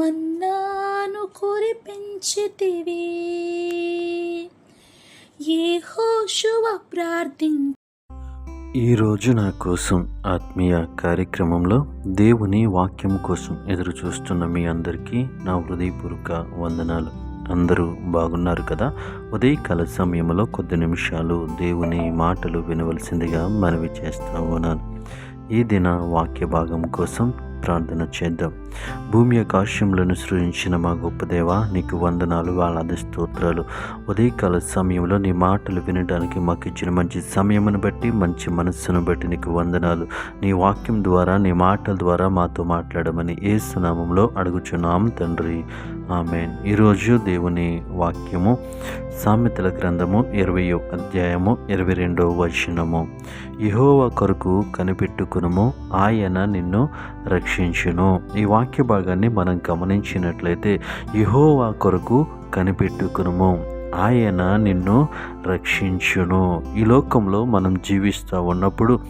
మన్నాను కురిపించితివి. ఏ హోషువ ప్రార్థిం ఈరోజు నా కోసం ఆత్మీయ కార్యక్రమంలో దేవుని వాక్యం కోసం ఎదురు చూస్తున్న మీ అందరికీ నా హృదయపూర్వక వందనాలు. అందరూ బాగున్నారు కదా? ఉదయకాల సమయంలో కొద్ది నిమిషాలు దేవుని మాటలు వినవలసిందిగా మనవి చేస్తా ఉన్నాను. ఈ దిన వాక్య భాగం కోసం ప్రార్థన చేద్దాం. భూమి ఆకాశములను సృజించిన మా గొప్ప దేవ నీకు వందనాలు వాళ్ళది స్తోత్రాలు. ఉదయకాల సమయంలో నీ మాటలు వినడానికి మాకు ఇచ్చిన మంచి సమయమును బట్టి మంచి మనస్సును బట్టి నీకు వందనాలు. నీ వాక్యం ద్వారా నీ మాటల ద్వారా మాతో మాట్లాడమని ఏ సునామంలో అడుగుచున్నాం తండ్రి. ఆమెన్. ఈరోజు దేవుని వాక్యము సామెతల గ్రంథము ఇరవయో అధ్యాయము ఇరవై రెండవ వచనము. యహోవా కొరకు కనిపెట్టుకునము ఆయన నిన్ను రక్షించును ఈ వాక్య భాగాన్ని మనం గమనించినట్లయితే యహోవా కొరకు కనిపెట్టుకును ఆయన నిన్ను రక్షించును. ఈ లోకంలో మనం జీవిస్తూ ఉన్నప్పుడు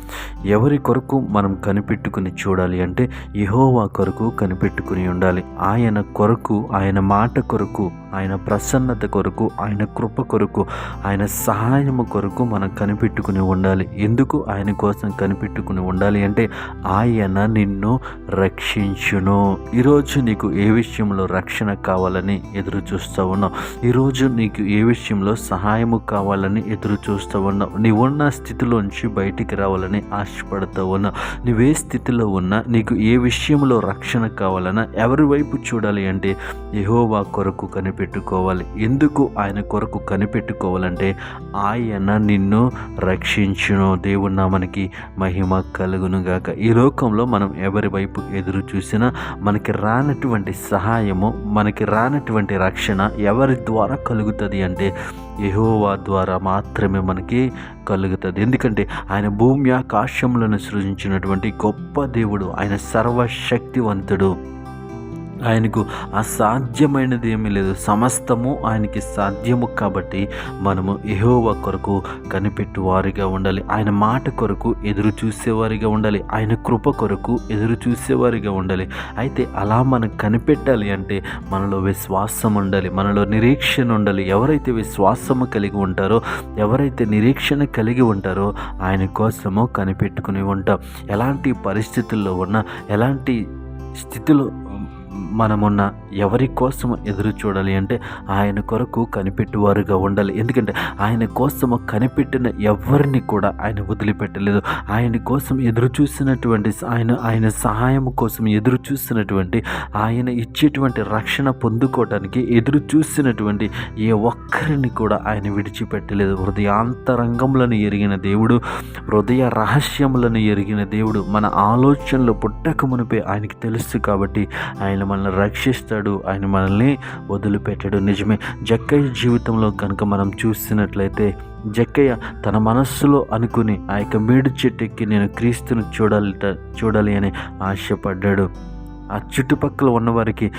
ఎవరి కొరకు మనం కనిపెట్టుకుని చూడాలి అంటే యహోవా కొరకు కనిపెట్టుకుని ఉండాలి. ఆయన కొరకు ఆయన మాట కొరకు ఆయన ప్రసన్నత కొరకు ఆయన కృప కొరకు ఆయన సహాయము కొరకు మనం కనిపెట్టుకుని ఉండాలి. ఎందుకు ఆయన కోసం కనిపెట్టుకుని ఉండాలి అంటే ఆయన నిన్ను రక్షించును. ఈరోజు నీకు ఏ విషయంలో రక్షణ కావాలని ఎదురు చూస్తూ ఉన్నావు? ఈరోజు నీకు ఏ విషయంలో సహాయము కావాలని ఎదురు చూస్తూ ఉన్నావు? నీవున్న స్థితిలోంచి బయటికి రావాలని ఆశపడుతూ ఉన్నావు? నువ్వే స్థితిలో ఉన్నా నీకు ఏ విషయంలో రక్షణ కావాలన్నా ఎవరి వైపు చూడాలి అంటే యహోవా కొరకు కనిపెట్టుకోవాలి. ఎందుకు ఆయన కొరకు కనిపెట్టుకోవాలంటే ఆయన నిన్ను రక్షించును. దేవుడు నామనికి మహిమ కలుగును గాక ఈ లోకంలో మనం ఎవరి వైపు ఎదురు చూసినా మనకి రానటువంటి సహాయము మనకి రానటువంటి రక్షణ ఎవరి ద్వారా కలుగుతుంది అంటే యహోవా ద్వారా మాత్రమే మనకి కలుగుతుంది. ఎందుకంటే ఆయన భూమి ఆకాశములను సృజించినటువంటి గొప్ప దేవుడు ఆయన సర్వశక్తివంతుడు. ఆయనకు అసాధ్యమైనది ఏమీ లేదు. సమస్తము ఆయనకి సాధ్యము కాబట్టి మనము ఎహోవ కొరకు కనిపెట్టువారిగా ఉండాలి. ఆయన మాట కొరకు ఎదురు చూసేవారిగా ఉండాలి. ఆయన కృప కొరకు ఎదురు చూసేవారిగా ఉండాలి. అయితే అలా మనం కనిపెట్టాలి అంటే మనలో విశ్వాసం ఉండాలి. మనలో నిరీక్షణ ఉండాలి. ఎవరైతే విశ్వాసము కలిగి ఉంటారో ఎవరైతే నిరీక్షణ కలిగి ఉంటారో ఆయన కోసము కనిపెట్టుకుని ఉంటాం. ఎలాంటి పరిస్థితుల్లో ఉన్నా ఎలాంటి స్థితిలో మనమున్న ఎవరి కోసం ఎదురు చూడాలి అంటే ఆయన కొరకు కనిపెట్టువారుగా ఉండాలి. ఎందుకంటే ఆయన కోసము కనిపెట్టిన ఎవరిని కూడా ఆయన వదిలిపెట్టలేదు. ఆయన కోసం ఎదురు చూసినటువంటి ఆయన ఆయన సహాయం కోసం ఎదురు చూసినటువంటి ఆయన ఇచ్చేటువంటి రక్షణ పొందుకోవడానికి ఎదురు చూసినటువంటి ఏ ఒక్కరిని కూడా ఆయన విడిచిపెట్టలేదు. హృదయాంతరంగములను ఎరిగిన దేవుడు హృదయ రహస్యములను ఎరిగిన దేవుడు మన ఆలోచనలు పుట్టక మునిపే ఆయనకి తెలుసు కాబట్టి ఆయన మనల్ని రక్షిస్తాడు. ఆయన మనల్ని వదిలిపెట్టాడు. నిజమే. జక్కయ్య జీవితంలో కనుక మనం చూసినట్లయితే జక్కయ్య తన మనస్సులో అనుకుని ఆ యొక్క మేడు చెట్టెక్కి నేను క్రీస్తును చూడాలి చూడాలి అని ఆశపడ్డాడు. ఆ చుట్టుపక్కల ఉన్నవారికి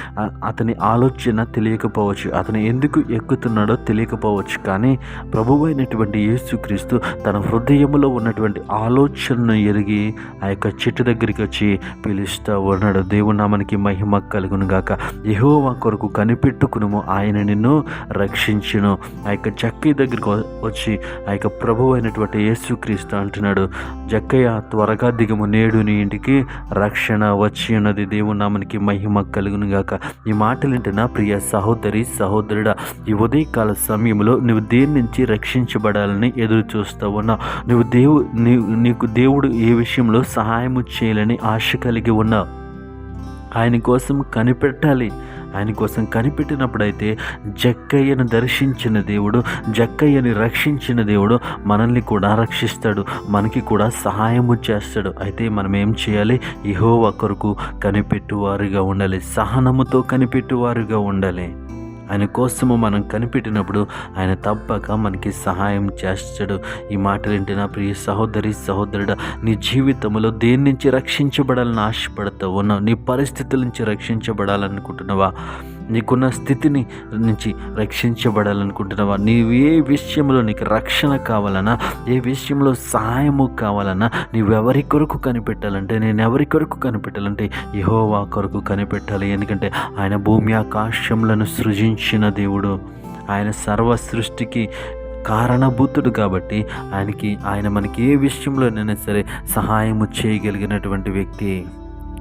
అతని ఆలోచన తెలియకపోవచ్చు అతను ఎందుకు ఎక్కుతున్నాడో తెలియకపోవచ్చు. కానీ ప్రభువైనటువంటి అయినటువంటి యేసుక్రీస్తు తన హృదయంలో ఉన్నటువంటి ఆలోచనను ఎరిగి ఆ యొక్క చెట్టు దగ్గరికి వచ్చి పిలుస్తూ ఉన్నాడు. దేవుడు నామనికి మహిమ కలుగును గాక. యహోవా కొరకు కనిపెట్టుకును ఆయన నిన్ను రక్షించును. ఆ యొక్క జక్కయ్య దగ్గరికి వచ్చి ఆ యొక్క ప్రభు అయినటువంటి యేసుక్రీస్తు అంటున్నాడు జక్కయ్య త్వరగా దిగము. నేడు నీ ఇంటికి రక్షణ వచ్చి ఉన్నది. దేవుని నామనికి మహిమ కలుగును గాక ఈ మాటలు నా ప్రియ సహోదరి సహోదరుడా ఈ ఉదయకాల సమయంలో నువ్వు దేని నుంచి రక్షించబడాలని ఎదురు చూస్తూ ఉన్నావు? నువ్వు దేవు నీకు దేవుడు ఏ విషయంలో సహాయము చేయాలని ఆశ కలిగి ఉన్నావు? ఆయన కోసం కనిపెట్టాలి. ఆయన కోసం కనిపెట్టినప్పుడైతే జక్కయ్యను దర్శించిన దేవుడు జక్కయ్యని రక్షించిన దేవుడు మనల్ని కూడా రక్షిస్తాడు మనకి కూడా సహాయము చేస్తాడు. అయితే మనం ఏం చేయాలి? ఇహో ఒకరుకు కనిపెట్టువారుగా ఉండాలి సహనముతో కనిపెట్టువారుగా ఉండాలి. ఆయన కోసము మనం కనిపెట్టినప్పుడు ఆయన తప్పక మనకి సహాయం చేస్తాడు. ఈ మాటలు నా ప్రియ సహోదరి సహోదరుడు నీ జీవితంలో దేని నుంచి రక్షించబడాలని ఆశపడతావు ఉన్నావు నీ పరిస్థితుల నుంచి రక్షించబడాలనుకుంటున్నావా? నీకున్న స్థితిని నుంచి రక్షించబడాలనుకుంటున్నావా? నీవు ఏ విషయంలో నీకు రక్షణ కావాలన్నా ఏ విషయంలో సహాయము కావాలన్నా నీవెవరి కొరకు కనిపెట్టాలంటే నేను ఎవరి కొరకు కనిపెట్టాలంటే యహోవా కొరకు కనిపెట్టాలి. ఎందుకంటే ఆయన భూమి ఆకాశములను సృజించిన దేవుడు. ఆయన సర్వ సృష్టికి కారణభూతుడు కాబట్టి ఆయనకి ఆయన మనకి ఏ విషయంలోనైనా సరే సహాయము చేయగలిగినటువంటి వ్యక్తి.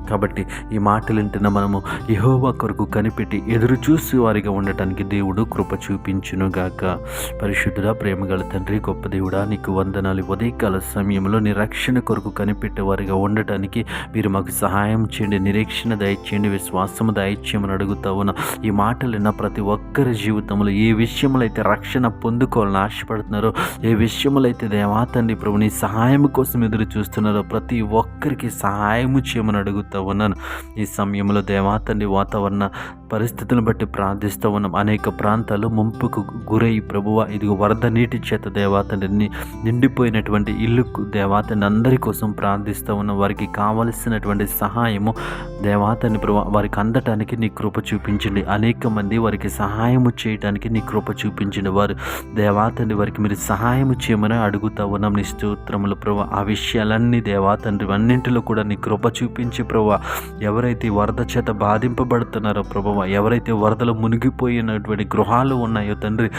కాబట్టి ఈ మాటలు వింటున్న మనము యహోవా కొరకు కనిపెట్టి ఎదురు చూసి వారిగా ఉండటానికి దేవుడు కృప చూపించునుగాక. పరిశుద్ధుడా ప్రేమగల తండ్రి గొప్ప దేవుడా నీకు వందనాలు. ఉదయకాల సమయంలో నీ రక్షణ కొరకు కనిపెట్టే వారిగా ఉండటానికి మీరు మాకు సహాయం చేయండి నిరీక్షణ దయచేయండి విశ్వాసము దయచేయమని అడుగుతావున ఈ మాటలు విన్న ప్రతి ఒక్కరి జీవితంలో ఏ విషయంలో అయితే రక్షణ పొందుకోవాలని ఆశపడుతున్నారో ఏ విషయంలో అయితే దేవా తండ్రి ప్రభు నీ సహాయం కోసం ఎదురు చూస్తున్నారో ప్రతి ఒక్కరికి సహాయము చేయమని అడుగుతా ఉన్నాను. ఈ సమయంలో దేవా తండ్రి వాతావరణ పరిస్థితులను బట్టి ప్రార్థిస్తూ ఉన్నాం. అనేక ప్రాంతాలు ముంపుకు గురై ప్రభువ ఇదిగో వరద నీటి చేత దేవాతండ్రిని నిండిపోయినటువంటి ఇల్లుకు దేవాతండ్రి అందరి కోసం ప్రార్థిస్తూ ఉన్నాం. వారికి కావలసినటువంటి సహాయము దేవాతండ్రి ప్రభు వారికి అందటానికి నీ కృప చూపించండి. అనేక మంది వారికి సహాయము చేయడానికి నీ కృప చూపించండి. వారు దేవాతండ్రి వారికి మీరు సహాయము చేయమని అడుగుతా ఉన్నాం. నీ స్తోత్రములు ప్రభు ఆ విషయాలన్నీ దేవాతండ్రి అన్నింటిలో కూడా నీ కృప చూపించి ప్రభు ఎవరైతే వరద చేత బాధింపబడుతున్నారో ప్రభు ఎవరైతే వరదలు మునిగిపోయినటువంటి గృహాలు ఉన్నాయో తండ్రి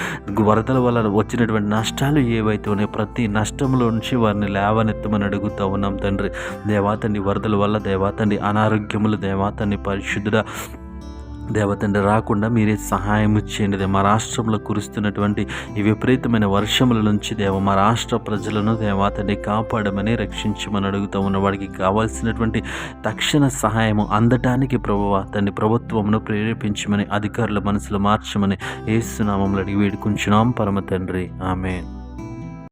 వరదల వల్ల వచ్చినటువంటి నష్టాలు ఏవైతే ఉన్నాయో ప్రతి నష్టంలో నుంచి వారిని లేవనెత్తమని అడుగుతూ ఉన్నాం తండ్రి. దేవాతండి వరదల వల్ల దేవాతండి అనారోగ్యములు దేవాతండి పరిశుద్ధుడ దేవతండ్రి రాకుండా మీరే సహాయం చేయండి. దేవ. మా రాష్ట్రంలో కురుస్తున్నటువంటి ఈ విపరీతమైన వర్షముల నుంచి దేవ మా రాష్ట్ర ప్రజలను దేవాతండి కాపాడమని రక్షించమని అడుగుతూ ఉన్న వాడికి కావాల్సినటువంటి తక్షణ సహాయము అందటానికి ప్రభువ తండ్రి ప్రభుత్వమును ప్రేరేపించమని అధికారుల మనసులో మార్చమని ఏసునామంలో అడిగి వేడుకుంటున్నాం. పరమ తండ్రి. ఆమె